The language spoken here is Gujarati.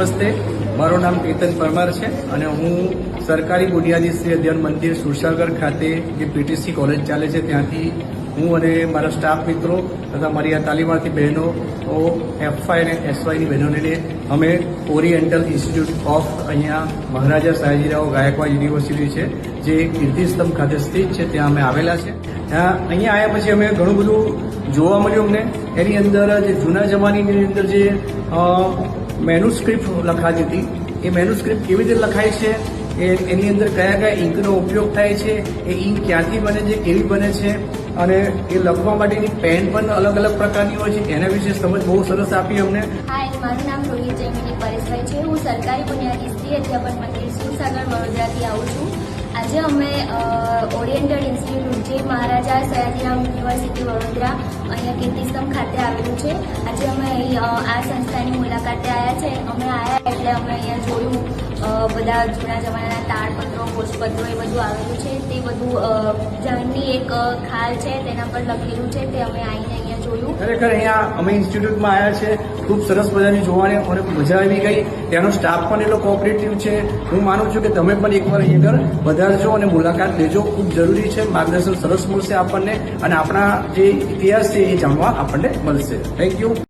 નમસ્તે. મારું નામ કેતન પરમાર છે અને હું સરકારી બુનિયાદી શ્રી અધ્યયન મંદિર સુરસાગર ખાતે જે પીટીસી કોલેજ ચાલે છે, ત્યાંથી હું અને મારા સ્ટાફ મિત્રો તથા મારી આ તાલીમાર્થી બહેનો એફઆઈ અને એસવાયની બહેનોને અમે ઓરિએન્ટલ ઇન્સ્ટિટ્યૂટ ઓફ અહીંયા મહારાજા સયાજીરાવ ગાયકવાડ યુનિવર્સિટી છે, જે કીર્તિસ્તંભ ખાતે સ્થિત છે, ત્યાં અમે આવેલા છે. ત્યાં અહીંયા આવ્યા પછી અમે ઘણું બધું જોવા મળ્યું અમને. એની અંદર જે જૂના જમાનીની અંદર જે મેનુસ્ક્રિપ્ટ લખાતી હતી. એ મેનુસ્ક્રિપ્ટ કેવી રીતે લખાય છે? એ એની અંદર કયા કયા ઇંકનો ઉપયોગ થાય છે? એ ઇંક ક્યાંથી બને છે? કેવી બને છે? અને એ લખવા માટેની પેન પણ અલગ અલગ પ્રકારની હોય છે. એના વિશે સમજ બહુ સરસ આપી અમને. મારું નામ રોહિત જૈમિની પરેશભાઈ છે. હું સરકારી બુનિયાદી સ્ત્રી અધ્યાપન મંદિર સુરસાગર વડોદરાથી આવું છું. આજે અમે ઓરિએન્ટલ ઇન્સ્ટિટ્યૂટ જે મહારાજા સયાજીરામ યુનિવર્સિટી વડોદરા, અહીંયા કીર્તિસ્તંભ ખાતે આવેલું છે. આજે અમે અહીં આ સંસ્થાની મુલાકાતે આવ્યા છે. અમે આવ્યા એટલે અમે અહીંયા જોયું બધા જૂના જમાનાના તાળપત્રો પોષપત્રો એ બધું આવેલું છે. તે બધું જાણની એક ખાલ છે, તેના પર લખેલું છે. તે અમે આવીને અહીંયા જોયું. ખરેખર અહીંયા અમે ઇન્સ્ટિટ્યૂટમાં આવ્યા છે, ખૂબ સરસ મજાની જોવાની મને મજા આવી ગઈ. ત્યાંનો સ્ટાફ પણ એટલો કોઓપરેટિવ છે. હું માનું છું કે તમે પણ એકવાર અહીં આગળ વધારજો અને મુલાકાત લેજો. ખૂબ જરૂરી છે. માર્ગદર્શન સરસ મળશે આપણને અને આપણા જે ઇતિહાસ છે એ જાણવા આપણને મળશે. Thank you